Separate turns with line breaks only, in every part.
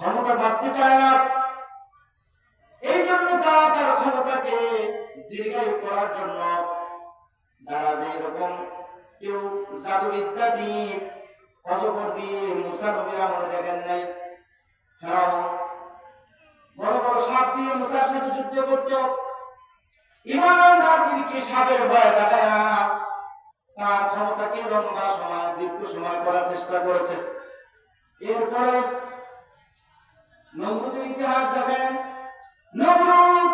ক্ষমতা ছাড়তে চায় না। এই জন্য তারা তার ক্ষমতাকে দীর্ঘায়ু করার জন্য যারা যে রকম কেউ জাদুবিদ্যা দিয়ে, অজগর দিয়ে মুসা নবীর আমলে দেখেন নাই, ফেরাও। বড় বড় সাপ দিয়ে মুসার সাথে যুদ্ধ করত। ইমানদারদেরকে সাপের ভয় না। তার ক্ষমতাকে লম্বা সময়, দীর্ঘ সময় করার চেষ্টা করেছে। এরপরে নমরুদের ইতিহাস দেখেন। নমরুদ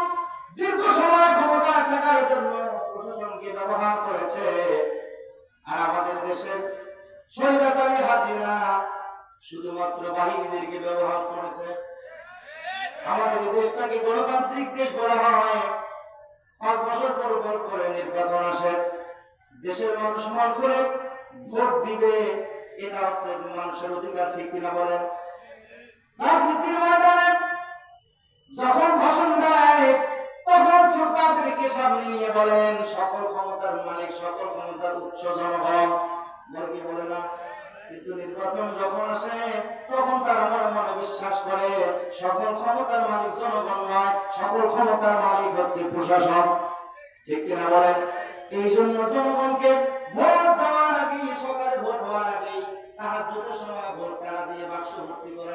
দীর্ঘ সময় ক্ষমতা থাকার জন্য প্রশাসনকে ব্যবহার করেছে। আর আমাদের দেশের স্বৈরাচারী হাসিনা শুধুমাত্র বাহিনীদেরকে ব্যবহার করেছে। আমাদের দেশটাকে গণতান্ত্রিক দেশ বলা হয়। পাঁচ বছর পর পর করে নির্বাচন আসে। দেশের মানুষ মন করে ভোট দিবে, এটা হচ্ছে মানুষের অধিকার, ঠিক কিনা বলেন? রাজনীতির ময়দানে যখন ভাষণ দেয়, তখন শ্রোতাদেরকে সামনে নিয়ে বলেন, সকল ক্ষমতার মালিক, সকল ক্ষমতার উৎস জনগণ। বলে বলে না? কিন্তু নির্বাচন যখন আসে, তখন তারা মনে মনে বিশ্বাস করে, সকল ক্ষমতার মালিক জনগণ নয়, সকল ক্ষমতার মালিক হচ্ছে প্রশাসন। ঠিক কিনা বলেন? এই জন্য জনগণকে ভোট দেওয়ার আগে সকালে ভোট হওয়ার আগেই তারা যত সময় ভোট তারা দিয়ে বাক্স ভর্তি করে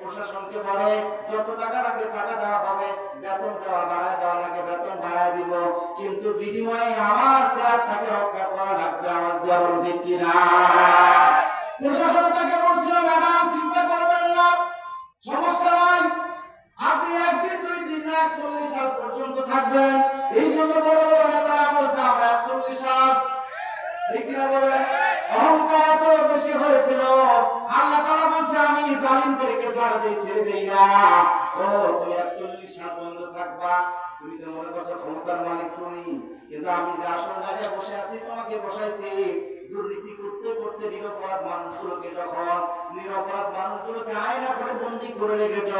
প্রশাসনকে বলে, যত টাকা লাগে টাকা দেওয়া হবে, বেতন দেওয়া বাড়ায় দেওয়া লাগে বেতন বাড়ায় দিব। কিন্তু বিনিময়ে আমার চেয়ারটাকে রক্ষা করা লাগবে, আওয়াজ দেওয়া ঠিক কিনা প্রশাসন তাকে বলছিল, ম্যাডাম, চিন্তা করবেন না, সমস্যা নাই। আপনি একদিন, দুই দিন না, একচল্লিশ সাল পর্যন্ত থাকবেন। এই জন্য বড় বড় নেতারা বলছে, আমরা একচল্লিশ সাল। ঠিক অহংকার বেশি হয়েছিল। আল্লাহ তাআলা বলছে, আমি জালিমদেরকে ছাড় দেই ছেড়ে দেই না। ও তুমি একচল্লিশ সাল পর্যন্ত থাকবা। তুমি তো মনে করছ ক্ষমতার মালিক তুমি। কিন্তু আমি যে আসল জায়গায় বসে আছি, তোমাকে বসাইছি। দুর্নীতি করতে করতে নিরপরাধ মানুষগুলোকে যখন নিরপরাধ মানুষগুলোকে আয়না করে বন্দি করে রেখেছ,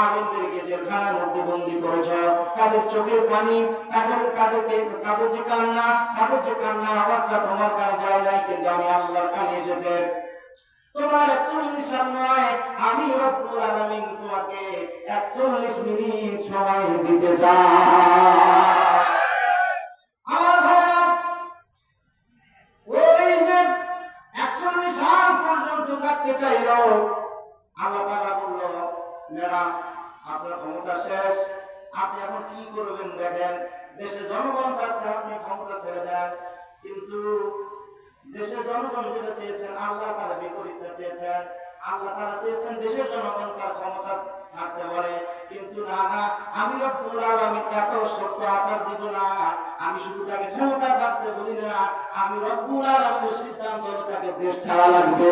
আলিমদেরকে জেলখানার মধ্যে বন্দি করেছ, তাদের চোখের পানি, তাদের, তাদেরকে, তাদের যে কান্না, তাদের যে কান্না, অবস্থা তোমার কানে যায় নাই, কিন্তু আমি আল্লাহর কানে এসেছে। তোমার একচল্লিশ সাল নয় আমি রব্বুল আলামিন তোমাকে একচল্লিশ মিনিট সময় দিতে আমার ভাইরা, ওই যে সাল পর্যন্ত থাকতে চাইল, আল্লাহ তাআলা বলল, ম্যাডাম, আপনার ক্ষমতা শেষ, আপনি এখন কি করবেন দেখেন দেশের জনগণ চাচ্ছে, আপনি ক্ষমতা ছেড়ে দেন, কিন্তু দেশের জনগণ যেটা চেয়েছেন, আল্লাহ তারা বিপরীতটা চেয়েছেন। আল্লাহ তারা চেয়েছেন দেশের জনগণ তার ক্ষমতা ছাড়তে বলে কিন্তু না না, আমি রব্বুল আলামিন এত শক্ত আচার দিব না। আমি শুধু তাকে ক্ষমতা ছাড়তে বলি না, আমি রব্বুল আলামিনের সিদ্ধান্ত তাকে দেশ ছাড়া লাগবে।